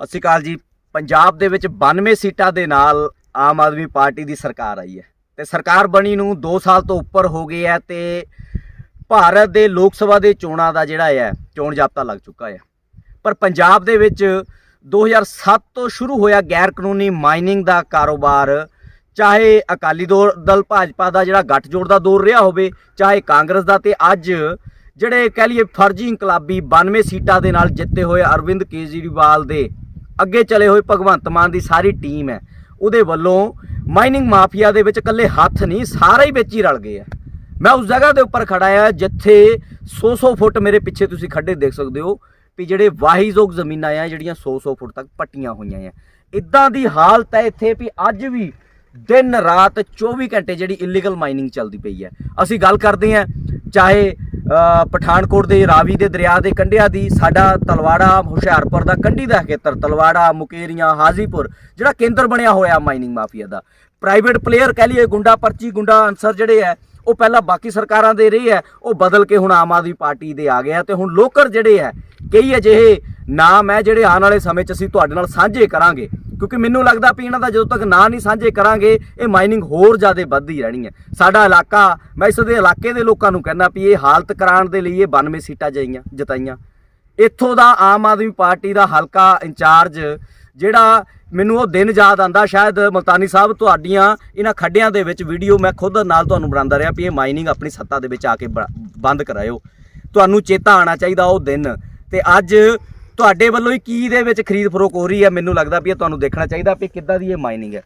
ਸਤਿ ਸ਼੍ਰੀ ਅਕਾਲ ਜੀ। ਪੰਜਾਬ ਦੇ ਵਿੱਚ 92 ਸੀਟਾਂ ਦੇ ਨਾਲ ਆਮ ਆਦਮੀ ਪਾਰਟੀ ਦੀ ਸਰਕਾਰ ਆਈ ਹੈ ਤੇ ਸਰਕਾਰ ਬਣੀ ਨੂੰ 2 ਸਾਲ ਤੋਂ ਉੱਪਰ ਹੋ ਗਏ ਹੈ ਤੇ ਭਾਰਤ ਦੇ ਲੋਕ ਸਭਾ ਦੇ ਚੋਣਾਂ ਦਾ ਜਿਹੜਾ ਹੈ, ਚੋਣ ਜਾਬਤਾ ਲੱਗ ਚੁੱਕਾ ਹੈ। ਪਰ ਪੰਜਾਬ ਦੇ ਵਿੱਚ 2007 ਤੋਂ ਸ਼ੁਰੂ ਹੋਇਆ ਗੈਰ ਕਾਨੂੰਨੀ ਮਾਈਨਿੰਗ ਦਾ ਕਾਰੋਬਾਰ, ਚਾਹੇ ਅਕਾਲੀ ਦੌਰ ਦਲ ਭਾਜਪਾ ਦਾ ਜਿਹੜਾ ਗੱਠਜੋੜ ਦਾ ਦੌਰ ਰਿਹਾ ਹੋਵੇ, ਚਾਹੇ ਕਾਂਗਰਸ ਦਾ ਤੇ ਅੱਜ ਜਿਹੜੇ ਕਹਿ ਲਈਏ ਫਰਜ਼ੀ ਇਨਕਲਾਬੀ 92 ਸੀਟਾਂ ਦੇ ਨਾਲ ਜਿੱਤੇ ਹੋਏ ਅਰਵਿੰਦ ਕੇਜਰੀਵਾਲ ਦੇ ਅੱਗੇ ਚਲੇ ਹੋਏ ਭਗਵੰਤ ਮਾਨ ਦੀ ਸਾਰੀ ਟੀਮ ਹੈ। ਉਹਦੇ ਵੱਲੋਂ ਮਾਈਨਿੰਗ ਮਾਫੀਆ ਦੇ ਵਿੱਚ ਇਕੱਲੇ ਹੱਥ ਨਹੀਂ, ਸਾਰੇ ਹੀ ਵਿੱਚ ਹੀ ਰਲ ਗਏ ਆ। ਮੈਂ ਉਸ ਜਗ੍ਹਾ ਦੇ ਉੱਪਰ ਖੜਾ ਆ ਜਿੱਥੇ 100-100 ਫੁੱਟ ਮੇਰੇ ਪਿੱਛੇ ਤੁਸੀਂ ਖੱਡੇ ਦੇਖ ਸਕਦੇ ਹੋ ਵੀ ਜਿਹੜੇ ਵਾਹੀਯੋਗ ਜ਼ਮੀਨਾਂ ਆ, ਜਿਹੜੀਆਂ 100-100 ਫੁੱਟ ਤੱਕ ਪੱਟੀਆਂ ਹੋਈਆਂ ਆ। ਇਦਾਂ ਦੀ ਹਾਲਤ ਹੈ ਇੱਥੇ ਵੀ ਅੱਜ ਵੀ ਦਿਨ ਰਾਤ 24 ਘੰਟੇ ਜਿਹੜੀ ਇਲੀਗਲ ਮਾਈਨਿੰਗ ਚੱਲਦੀ ਪਈ ਹੈ। ਅਸੀਂ ਗੱਲ ਕਰਦੇ ਹਾਂ, ਚਾਹੇ ਪਠਾਨਕੋਟ ਦੇ ਰਾਵੀ ਦੇ ਦਰਿਆ ਦੇ ਕੰਢਿਆਂ ਦੀ ਸਾਡਾ ਤਲਵਾੜਾ, ਹੁਸ਼ਿਆਰਪੁਰ ਦਾ ਕੰਢੀ ਦਾ ਖੇਤਰ, ਤਲਵਾੜਾ, ਮੁਕੇਰੀਆਂ, ਹਾਜ਼ੀਪੁਰ, ਜਿਹੜਾ ਕੇਂਦਰ ਬਣਿਆ ਹੋਇਆ ਮਾਈਨਿੰਗ ਮਾਫੀਆ ਦਾ। ਪ੍ਰਾਈਵੇਟ ਪਲੇਅਰ ਕਹਿ ਲਈਏ, ਗੁੰਡਾ ਪਰਚੀ, ਗੁੰਡਾ ਅਨਸਰ ਜਿਹੜੇ ਹੈ, ਉਹ ਪਹਿਲਾਂ ਬਾਕੀ ਸਰਕਾਰਾਂ ਦੇ ਰਹੀ ਹੈ, ਉਹ ਬਦਲ ਕੇ ਹੁਣ ਆਮ ਆਦਮੀ ਪਾਰਟੀ ਦੇ ਆ ਗਿਆ ਆ ਤੇ ਹੁਣ ਲੋਕਰ ਜਿਹੜੇ ਹੈ, ਕਈ ਅਜਿਹੇ ਨਾਮ ਹੈ ਜਿਹੜੇ ਆਉਣ ਵਾਲੇ ਸਮੇਂ 'ਚ ਅਸੀਂ ਤੁਹਾਡੇ ਨਾਲ ਸਾਂਝੇ ਕਰਾਂਗੇ। ਕਿਉਂਕਿ ਮੈਨੂੰ ਲੱਗਦਾ ਵੀ ਇਹਨਾਂ ਦਾ ਜਦੋਂ ਤੱਕ ਨਾਂ ਨਹੀਂ ਸਾਂਝੇ ਕਰਾਂਗੇ, ਇਹ ਮਾਈਨਿੰਗ ਹੋਰ ਜ਼ਿਆਦਾ ਵੱਧਦੀ ਰਹਿਣੀ ਹੈ। ਸਾਡਾ ਇਲਾਕਾ, ਮੈਂ ਇਸ ਦੇ ਇਲਾਕੇ ਦੇ ਲੋਕਾਂ ਨੂੰ ਕਹਿੰਦਾ ਵੀ ਇਹ ਹਾਲਤ ਕਰਾਉਣ ਦੇ ਲਈ ਇਹ 92 ਸੀਟਾਂ ਜਾਈਆਂ, ਜਿਤਾਈਆਂ। ਇੱਥੋਂ ਦਾ ਆਮ ਆਦਮੀ ਪਾਰਟੀ ਦਾ ਹਲਕਾ ਇੰਚਾਰਜ, ਜਿਹੜਾ ਮੈਨੂੰ ਉਹ ਦਿਨ ਯਾਦ ਆਂਦਾ ਸ਼ਾਇਦ ਮਲਤਾਨੀ ਸਾਹਿਬ ਤੁਹਾਡੀਆਂ ਇਹਨਾਂ ਖੱਡਿਆਂ ਦੇ ਵਿੱਚ ਵੀਡੀਓ ਮੈਂ ਖੁਦ ਨਾਲ ਤੁਹਾਨੂੰ ਬਣਾਉਂਦਾ ਰਿਹਾ ਵੀ ਇਹ ਮਾਈਨਿੰਗ ਆਪਣੀ ਸੱਤਾ ਦੇ ਵਿੱਚ ਆ ਕੇ ਬ- ਬੰਦ ਕਰਾਇਓ। ਤੁਹਾਨੂੰ ਚੇਤਾ ਆਣਾ ਚਾਹੀਦਾ ਉਹ ਦਿਨ। ਤੇ ਅੱਜ ਤੁਹਾਡੇ ਵੱਲੋਂ ਹੀ ਕੀ ਦੇ ਵਿੱਚ ਖਰੀਦ ਫਰੋਕ ਹੋ ਰਹੀ ਹੈ ਮੈਨੂੰ ਲੱਗਦਾ ਵੀ ਇਹ ਤੁਹਾਨੂੰ ਦੇਖਣਾ ਚਾਹੀਦਾ ਵੀ ਕਿੱਦਾਂ ਦੀ ਇਹ ਮਾਈਨਿੰਗ ਹੈ।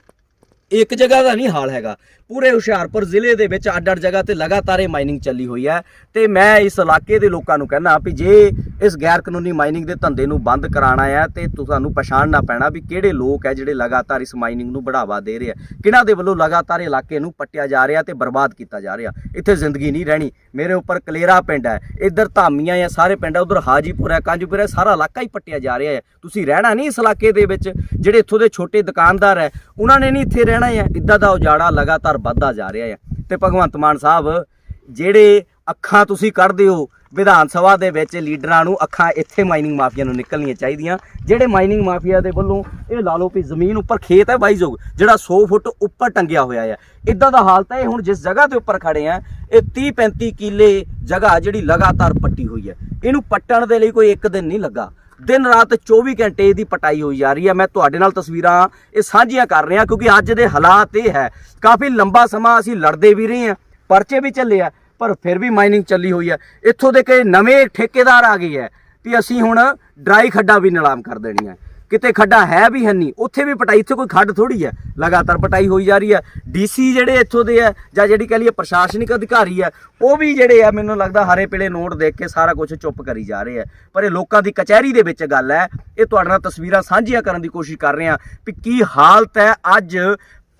ਇੱਕ ਜਗ੍ਹਾ ਦਾ ਨਹੀਂ ਹਾਲ ਹੈਗਾ। ਪੂਰੇ ਹੁਸ਼ਿਆਰਪੁਰ ਜ਼ਿਲ੍ਹੇ ਦੇ ਵਿੱਚ ਅੱਡ-ਅੱਡ ਜਗ੍ਹਾ ਤੇ ਲਗਾਤਾਰ ਇਹ ਮਾਈਨਿੰਗ ਚੱਲੀ ਹੋਈ ਹੈ ਤੇ ਮੈਂ ਇਸ ਇਲਾਕੇ ਦੇ ਲੋਕਾਂ ਨੂੰ ਕਹਿੰਦਾ ਵੀ ਜੇ ਇਸ ਗੈਰ ਕਾਨੂੰਨੀ ਮਾਈਨਿੰਗ ਦੇ ਧੰਦੇ ਨੂੰ ਬੰਦ ਕਰਾਉਣਾ ਹੈ ਤੇ ਤੁਹਾਨੂੰ ਪਛਾਣਨਾ ਪੈਣਾ ਵੀ ਕਿਹੜੇ ਲੋਕ ਹੈ ਜਿਹੜੇ ਲਗਾਤਾਰ ਇਸ ਮਾਈਨਿੰਗ ਨੂੰ ਬੜਾਵਾ ਦੇ ਰਹੇ ਆ ਕਿਹਨਾਂ ਦੇ ਵੱਲੋਂ ਲਗਾਤਾਰ ਇਲਾਕੇ ਨੂੰ ਪੱਟਿਆ ਜਾ ਰਿਹਾ ਤੇ ਬਰਬਾਦ ਕੀਤਾ ਜਾ ਰਿਹਾ। ਇੱਥੇ ਜ਼ਿੰਦਗੀ ਨਹੀਂ ਰਹਿਣੀ। ਮੇਰੇ ਉੱਪਰ ਕਲੇਰਾ ਪਿੰਡ ਹੈ। ਇੱਧਰ ਧਾਮੀਆਂ ਆ ਸਾਰੇ ਪਿੰਡ ਹੈ, ਉਧਰ ਹਾਜੀਪੁਰ ਹੈ, ਕਾਂਜੂਪੁਰ ਹੈ, ਸਾਰਾ ਇਲਾਕਾ ਹੀ ਪੱਟਿਆ ਜਾ ਰਿਹਾ ਹੈ। ਤੁਸੀਂ ਰਹਿਣਾ ਨਹੀਂ ਇਸ ਇਲਾਕੇ ਦੇ ਵਿੱਚ, ਜਿਹੜੇ ਇੱਥੋਂ ਦੇ ਛੋਟੇ ਦੁਕਾਨਦਾਰ ਹੈ, ਉਹਨਾਂ ਨੇ ਨਹੀਂ ਇੱਥੇ ਰਹਿਣਾ। ਹੈ ਇੱਦਾਂ ਦਾ ਉਜਾੜਾ ਲਗਾਤਾਰ ਵੱਧਦਾ ਜਾ ਰਿਹਾ ਹੈ ਤੇ ਭਗਵੰਤ ਮਾਨ ਸਾਹਿਬ, ਜਿਹੜੇ ਅੱਖਾਂ ਤੁਸੀਂ ਕੱਢਦੇ ਹੋ, ਵਿਧਾਨ ਸਭਾ ਦੇ ਵਿੱਚ ਲੀਡਰਾਂ ਨੂੰ ਅੱਖਾਂ ਇੱਥੇ ਮਾਈਨਿੰਗ ਮਾਫੀਆ ਨੂੰ ਨਿਕਲਣੀਆਂ ਚਾਹੀਦੀਆਂ। ਜਿਹੜੇ ਮਾਈਨਿੰਗ ਮਾਫੀਆ ਦੇ ਵੱਲੋਂ, ਇਹ ਲਾ ਲਓ ਵੀ ਜ਼ਮੀਨ ਉੱਪਰ ਖੇਤ ਹੈ ਬਾਈਜੋਗ ਜਿਹੜਾ 100 ਫੁੱਟ ਉੱਪਰ ਟੰਗਿਆ ਹੋਇਆ ਹੈ ਇਦਾਂ ਦਾ ਹਾਲਤ ਹੈ ਹੁਣ ਜਿਸ ਜਗ੍ਹਾ ਦੇ ਉੱਪਰ ਖੜੇ ਆ, ਇਹ 30 35 ਕਿੱਲੇ ਜਗ੍ਹਾ ਜਿਹੜੀ ਲਗਾਤਾਰ ਪੱਟੀ ਹੋਈ ਹੈ। ਇਹਨੂੰ ਪੱਟਣ ਦੇ ਲਈ ਕੋਈ ਇੱਕ ਦਿਨ ਨਹੀਂ ਲੱਗਾ। ਦਿਨ ਰਾਤ 24 ਘੰਟੇ ਇਹਦੀ ਪਟਾਈ ਹੋਈ ਜਾ ਰਹੀ ਹੈ। ਮੈਂ ਤੁਹਾਡੇ ਨਾਲ ਤਸਵੀਰਾਂ ਇਹ ਸਾਂਝੀਆਂ ਕਰ ਰਿਹਾ ਕਿਉਂਕਿ ਅੱਜ ਦੇ ਹਾਲਾਤ ਇਹ ਹੈ। ਕਾਫੀ ਲੰਬਾ ਸਮਾਂ ਅਸੀਂ ਲੜਦੇ ਵੀ ਰਹੇ ਹਾਂ, ਪਰਚੇ ਵੀ ਚੱਲੇ ਆ, ਪਰ ਫਿਰ ਵੀ ਮਾਈਨਿੰਗ ਚੱਲੀ ਹੋਈ ਹੈ। ਇੱਥੋਂ ਦੇ ਕਈ ਨਵੇਂ ਠੇਕੇਦਾਰ ਆ ਗਏ ਹੈ ਵੀ ਅਸੀਂ ਹੁਣ ਡਰਾਈ ਖੱਡਾ ਵੀ ਨਿਲਾਮ ਕਰ ਦੇਣੀ ਹੈ। ਕਿਤੇ ਖੱਡਾ ਹੈ ਵੀ ਹੈ ਨਹੀਂ, ਉੱਥੇ ਵੀ ਪਟਾਈ ਇੱਥੇ ਕੋਈ ਖੱਡ ਥੋੜੀ ਹੈ। ਲਗਾਤਾਰ ਪਟਾਈ ਹੋਈ ਜਾ ਰਹੀ ਹੈ। ਡੀਸੀ ਜਿਹੜੇ ਇੱਥੋਂ ਦੇ ਆ ਜਾਂ ਜਿਹੜੀ ਕਹ ਲਈਏ ਪ੍ਰਸ਼ਾਸਨਿਕ ਅਧਿਕਾਰੀ ਹੈ, ਉਹ ਵੀ ਜਿਹੜੇ ਆ, ਮੈਨੂੰ ਲੱਗਦਾ ਹਰੇ ਪੀਲੇ ਨੋਟ ਦੇਖ ਕੇ ਸਾਰਾ ਕੁਝ ਚੁੱਪ ਕਰੀ ਜਾ ਰਹੇ ਆ ਪਰ ਇਹ ਲੋਕਾਂ ਦੀ ਕਚਹਿਰੀ ਦੇ ਵਿੱਚ ਗੱਲ ਹੈ। ਇਹ ਤੁਹਾਡੇ ਨਾਲ ਤਸਵੀਰਾਂ ਸਾਂਝੀਆਂ ਕਰਨ ਦੀ ਕੋਸ਼ਿਸ਼ ਕਰ ਰਹੇ ਆ ਵੀ ਕੀ ਹਾਲਤ ਹੈ ਅੱਜ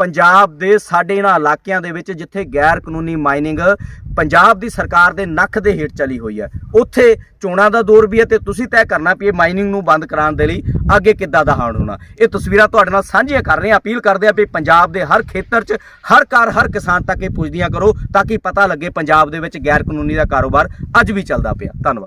ਪੰਜਾਬ ਦੇ ਸਾਡੇ ਇਹਨਾਂ ਇਲਾਕਿਆਂ ਦੇ ਵਿੱਚ ਜਿੱਥੇ ਗੈਰ ਕਾਨੂੰਨੀ ਮਾਈਨਿੰਗ ਪੰਜਾਬ ਦੀ ਸਰਕਾਰ ਦੇ ਨੱਕ ਦੇ ਹੇਠ ਚਲੀ ਹੋਈ ਹੈ। ਉੱਥੇ ਚੋਣਾਂ ਦਾ ਦੌਰ ਵੀ ਹੈ ਤੇ ਤੁਸੀਂ ਤੈਅ ਕਰਨਾ ਵੀ ਇਹ ਮਾਈਨਿੰਗ ਨੂੰ ਬੰਦ ਕਰਾਉਣ ਦੇ ਲਈ ਅੱਗੇ ਕਿੱਦਾਂ ਦਾ ਹਾਣ ਹੋਣਾ। ਇਹ ਤਸਵੀਰਾਂ ਤੁਹਾਡੇ ਨਾਲ ਸਾਂਝੀਆਂ ਕਰ ਰਹੇ ਹਾਂ। ਅਪੀਲ ਕਰਦੇ ਆ ਵੀ ਪੰਜਾਬ ਦੇ ਹਰ ਖੇਤਰ 'ਚ ਹਰ ਘਰ, ਹਰ ਕਿਸਾਨ ਤੱਕ ਇਹ ਪੁੱਜਦੀਆਂ ਕਰੋ ਤਾਂ ਕਿ ਪਤਾ ਲੱਗੇ ਪੰਜਾਬ ਦੇ ਵਿੱਚ ਗੈਰ ਕਾਨੂੰਨੀ ਦਾ ਕਾਰੋਬਾਰ ਅੱਜ ਵੀ ਚੱਲਦਾ ਪਿਆ। ਧੰਨਵਾਦ।